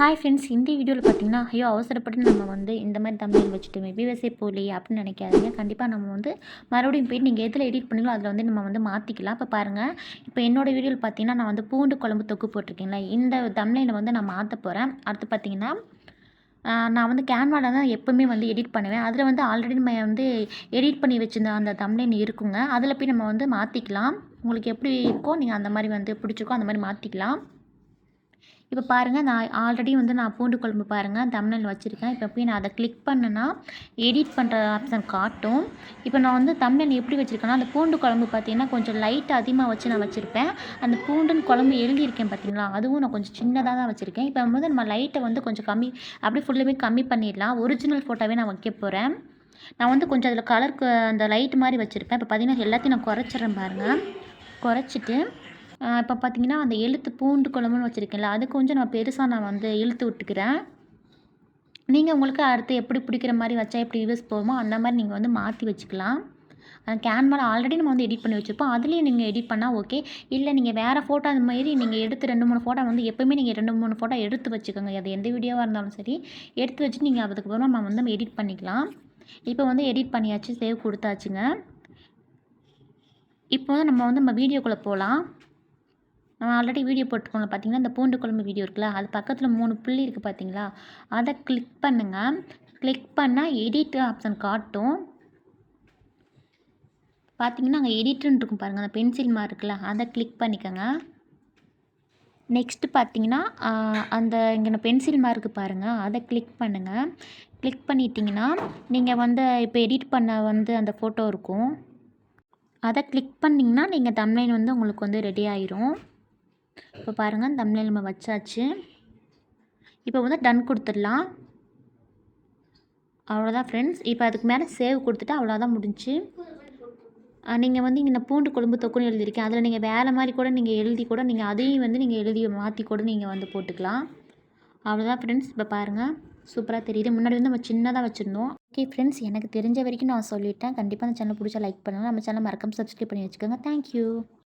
Hi friends இந்த வீடியோவில் பார்த்தீங்கன்னா ஐயோ அவசரப்பட்டு நம்ம வந்து இந்த மாதிரி தமிழ் வச்சுட்டு விவசாய போகலையே அப்படின்னு நினைக்காதீங்க. கண்டிப்பாக நம்ம வந்து மறுபடியும் போயிட்டு நீங்கள் எதில் எடிட் பண்ணீங்களோ அதில் வந்து நம்ம வந்து மாற்றிக்கலாம் இப்போ பாருங்கள் இப்போ என்னோடய வீடியோவில் பார்த்தீங்கன்னா நான் வந்து பூண்டு குழம்பு தொக்கு போட்டிருக்கேங்களா இந்த தமிழில் வந்து நான் மாற்ற போகிறேன் அடுத்து பார்த்தீங்கன்னா நான் வந்து கேன்வாவில் தான் எப்போவுமே வந்து எடிட் பண்ணுவேன். அதில் வந்து ஆல்ரெடி நம்ம வந்து எடிட் பண்ணி வச்சுருந்த அந்த தம்ப்ளைன் இருக்குங்க. அதில் போய் நம்ம வந்து மாற்றிக்கலாம் உங்களுக்கு எப்படி இருக்கோ நீங்கள் அந்த மாதிரி வந்து பிடிச்சிருக்கோ அந்த மாதிரி மாற்றிக்கலாம் இப்போ பாருங்கள் நான் ஆல்ரெடி வந்து நான் பூண்டு குழம்பு பாருங்கள் தமிழில் வச்சுருக்கேன். இப்போ போய் நான் அதை கிளிக் பண்ணேன்னா எடிட் பண்ணுற ஆப்ஷன் காட்டும். இப்போ நான் வந்து தமிழில் எப்படி வச்சுருக்கேன்னா அந்த பூண்டு குழம்பு பார்த்தீங்கன்னா கொஞ்சம் லைட் அதிகமாக வச்சு நான் வச்சுருப்பேன். அந்த பூண்டுன்னு குழம்பு எழுதியிருக்கேன் பார்த்தீங்களா? அதுவும் நான் கொஞ்சம் சின்னதாக தான் வச்சுருக்கேன். இப்போ வந்து நம்ம லைட்டை வந்து கொஞ்சம் கம்மி அப்படியே ஃபுல்லுமே கம்மி பண்ணிடலாம். ஒரிஜினல் ஃபோட்டோவே நான் வைக்க போகிறேன் நான் வந்து கொஞ்சம் அதில் கலர் அந்த லைட் மாதிரி வச்சுருப்பேன். இப்போ பார்த்தீங்கன்னா எல்லாத்தையும் நான் குறைச்சிட்றேன் பாருங்கள் குறைச்சிட்டு இப்போ பார்த்தீங்கன்னா அந்த எழுத்து பூண்டு குழம்புன்னு வச்சுருக்கேன்ல அது கொஞ்சம் நான் பெருசாக நான் வந்து இழுத்து விட்டுக்கிறேன். நீங்கள் உங்களுக்கு அடுத்து எப்படி பிடிக்கிற மாதிரி வச்சா எப்படி யூஸ் போகுமோ அந்த மாதிரி நீங்கள் வந்து மாற்றி வச்சுக்கலாம். கேன்வாவில் ஆல்ரெடி நம்ம வந்து எடிட் பண்ணி வச்சுருப்போம். அதுலேயும் நீங்கள் எடிட் பண்ணால் ஓகே இல்லை நீங்கள் வேறு ஃபோட்டோ அந்த மாதிரி நீங்கள் எடுத்து ரெண்டு மூணு ஃபோட்டோ வந்து எப்போயுமே நீங்கள் ரெண்டு மூணு ஃபோட்டோ எடுத்து வச்சுக்கோங்க. அது எந்த வீடியோவாக இருந்தாலும் சரி. எடுத்து வச்சு நீங்கள் அதுக்கப்புறமா நம்ம வந்து எடிட் பண்ணிக்கலாம். இப்போ வந்து எடிட் பண்ணியாச்சு சேவ் கொடுத்தாச்சுங்க. இப்போ வந்து நம்ம வந்து நம்ம வீடியோக்குள்ளே போகலாம் நம்ம ஆல்ரெடி வீடியோ போட்டிருக்கோம்ல பார்த்தீங்கன்னா இந்த பூண்டு குழம்பு வீடியோ இருக்குல்ல அது பக்கத்தில் மூணு புள்ளி இருக்குது பார்த்தீங்களா அதை கிளிக் பண்ணுங்கள் கிளிக் பண்ணால் எடிட் ஆப்ஷன் காட்டும். பார்த்தீங்கன்னா அங்கே எடிட்டுன்னு இருக்கும் பாருங்கள் அந்த பென்சில் மாதிரி இருக்குல்ல அதை கிளிக் பண்ணிக்கோங்க. நெக்ஸ்ட்டு பார்த்தீங்கன்னா அந்த இங்கே பென்சில் மார்க்கு பாருங்கள் அதை கிளிக் பண்ணுங்கள் கிளிக் பண்ணிட்டீங்கன்னா நீங்கள் வந்து இப்போ எடிட் பண்ண வந்து அந்த ஃபோட்டோ இருக்கும். அதை கிளிக் பண்ணிங்கன்னா நீங்கள் தம்லைன் வந்து உங்களுக்கு வந்து ரெடி ஆயிரும். இப்போ பாருங்கள் தமிழில் நம்ம வச்சாச்சு. இப்போ வந்து டன் கொடுத்துடலாம். அவ்வளோதான் ஃப்ரெண்ட்ஸ் இப்போ அதுக்கு மேலே சேவ் கொடுத்துட்டு அவ்வளோதான் முடிஞ்சு. நீங்கள் வந்து இங்கே பூண்டு குழம்பு தொக்குன்னு எழுதியிருக்கேன். அதில் நீங்கள் வேறு மாதிரி கூட நீங்கள் எழுதி கூட நீங்கள் அதையும் வந்து நீங்கள் எழுதி மாற்றி கூட நீங்கள் வந்து போட்டுக்கலாம். அவ்வளோதான் ஃப்ரெண்ட்ஸ் இப்போ பாருங்கள் சூப்பராக தெரியுது. முன்னாடி வந்து நம்ம சின்னதாக வச்சுருந்தோம். ஓகே ஃப்ரெண்ட்ஸ் எனக்கு தெரிஞ்ச வரைக்கும் நான் சொல்லிட்டேன். கண்டிப்பாக அந்த சேனல் பிடிச்சா லைக் பண்ணுங்கள் நம்ம சேனல் மறக்காம சப்ஸ்கிரைப் பண்ணி வச்சுக்கோங்க. தேங்க்யூ